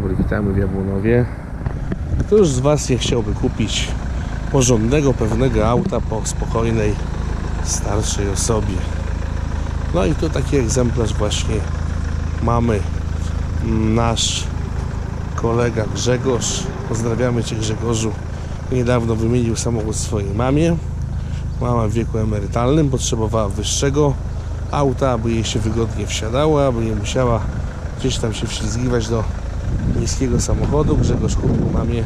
dobry, witamy w Jabłonowie. Któż z Was nie chciałby kupić porządnego, pewnego auta po spokojnej, starszej osobie? No i tu taki egzemplarz właśnie mamy. Nasz kolega Grzegorz, pozdrawiamy Cię Grzegorzu, niedawno wymienił samochód swojej mamie. Mama w wieku emerytalnym potrzebowała wyższego auta, aby jej się wygodnie wsiadała, aby nie musiała gdzieś tam się wślizgiwać do niskiego samochodu. Grzegorz kupił mamie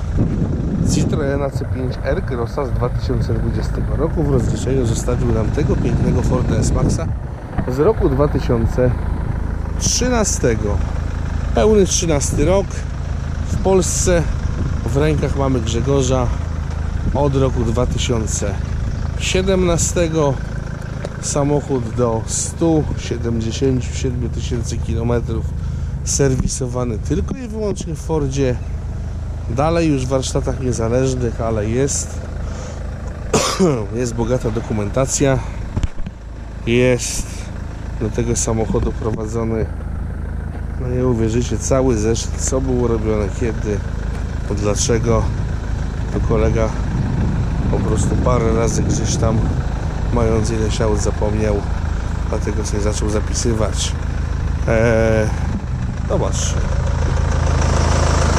Citroena C5R Crossa z 2020 roku. W rozliczeniu zostawił nam tego pięknego Forda S-Maxa z roku 2013. Pełny 13 rok. W Polsce w rękach mamy Grzegorza od roku 2017 samochód do 177 tysięcy kilometrów serwisowany tylko i wyłącznie w Fordzie. Dalej już w warsztatach niezależnych, ale jest jest bogata dokumentacja. Jest do tego samochodu prowadzony no nie uwierzycie cały zeszyt co było robione, kiedy dlaczego. To kolega po prostu parę razy gdzieś tam mając ileś aut zapomniał dlatego sobie zaczął zapisywać. Eee, zobacz.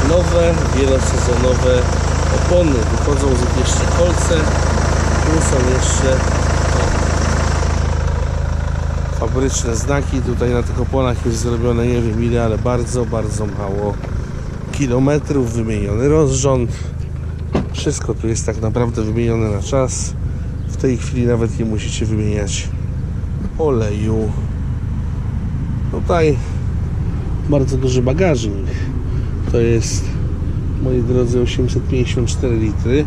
Nowe wielosezonowe opony. Wychodzą z jeszcze kolce. Tu są jeszcze fabryczne znaki. Tutaj na tych oponach jest zrobione nie wiem ile ale bardzo bardzo mało kilometrów. Wymieniony rozrząd. Wszystko tu jest tak naprawdę wymienione na czas. W tej chwili nawet nie musicie wymieniać oleju. Tutaj bardzo duży bagażnik. To jest moi drodzy 854 litry.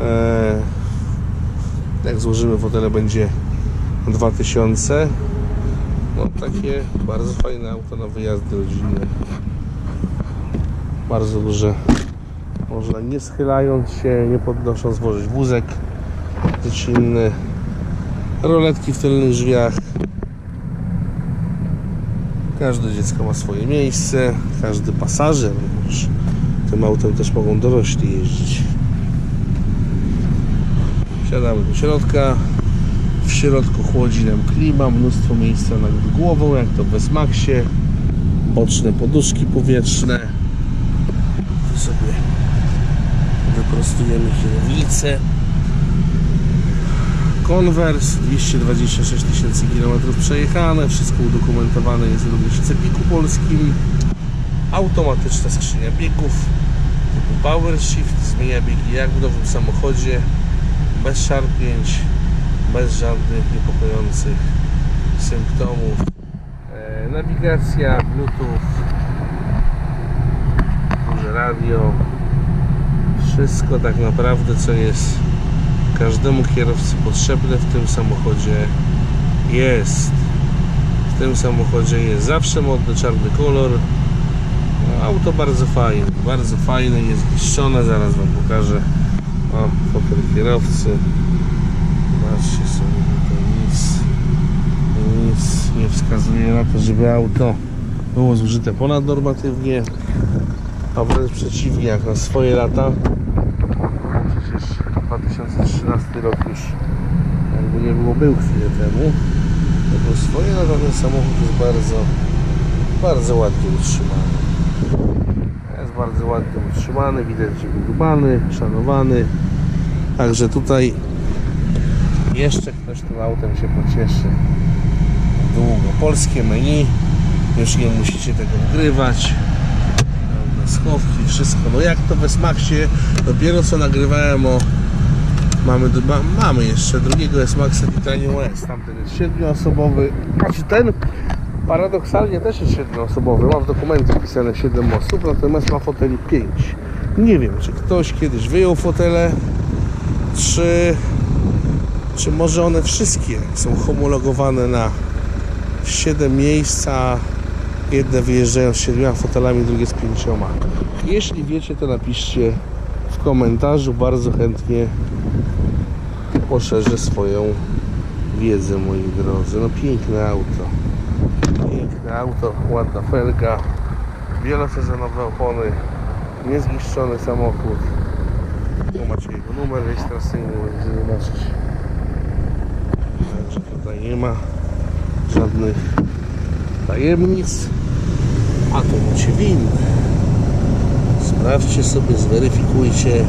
Eee, jak złożymy fotele będzie 2000 no takie bardzo fajne auto na wyjazdy rodzinne. Bardzo duże. Można nie schylając się nie podnosząc włożyć wózek dziecinny roletki w tylnych drzwiach każde dziecko ma swoje miejsce każdy pasażer już tym autem też mogą dorośli jeździć. Wsiadamy do środka. W środku chłodzi nam klima mnóstwo miejsca nad głową jak to w S-Maxie. Boczne poduszki powietrzne. Tu sobie wyprostujemy kierownicę Converse 226 tysięcy kilometrów przejechane wszystko udokumentowane jest również w cepiku polskim. Automatyczna skrzynia biegów typu Power Shift zmienia biegi jak w nowym samochodzie bez szarpnięć bez żadnych niepokojących symptomów. E, nawigacja, bluetooth duże radio. Wszystko tak naprawdę co jest każdemu kierowcy potrzebne w tym samochodzie jest. W tym samochodzie jest zawsze modny czarny kolor. No, auto bardzo fajne bardzo fajne, jest zniszczone zaraz wam pokażę. O, fotel kierowcy. Zobaczcie sobie tutaj nic nic nie wskazuje na to, żeby auto było zużyte ponadnormatywnie a wręcz przeciwnie jak na swoje lata 2013 rok już jakby nie było był chwilę temu. To było swoje ten samochód jest bardzo bardzo ładnie utrzymany. Jest bardzo ładnie utrzymany widać, że był szanowany. Także tutaj jeszcze ktoś tym autem się pocieszy. Długo polskie menu. Już nie musicie tego wgrywać. Schowki, wszystko. No jak to w Smaxie dopiero co nagrywałem o mamy, ma, mamy jeszcze drugiego S-Maxa Titanium S tamten jest siedmioosobowy. Znaczy ten paradoksalnie też jest siedmioosobowy. Ma w dokumencie wpisane 7 osób natomiast ma foteli 5 nie wiem czy ktoś kiedyś wyjął fotele czy czy może one wszystkie są homologowane na 7 miejsca jedne wyjeżdżają z siedmioma fotelami, drugie z pięcioma. Jeśli wiecie, to napiszcie w komentarzu. Bardzo chętnie poszerzę swoją wiedzę, moi drodzy. No piękne auto. Piękne auto, ładna felga. Wielosezonowe opony, niezniszczony samochód. Tu macie jego numer rejestracyjny, możecie zobaczyć. Także tutaj nie ma żadnych tajemnic. A tu macie winny. Sprawdźcie sobie, zweryfikujcie.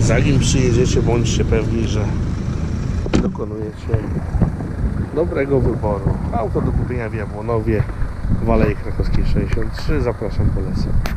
Zanim przyjedziecie, bądźcie pewni, że dokonujecie dobrego wyboru. Auto do kupienia w Jabłonowie, w Alei Krakowskiej 63. Zapraszam, polecam.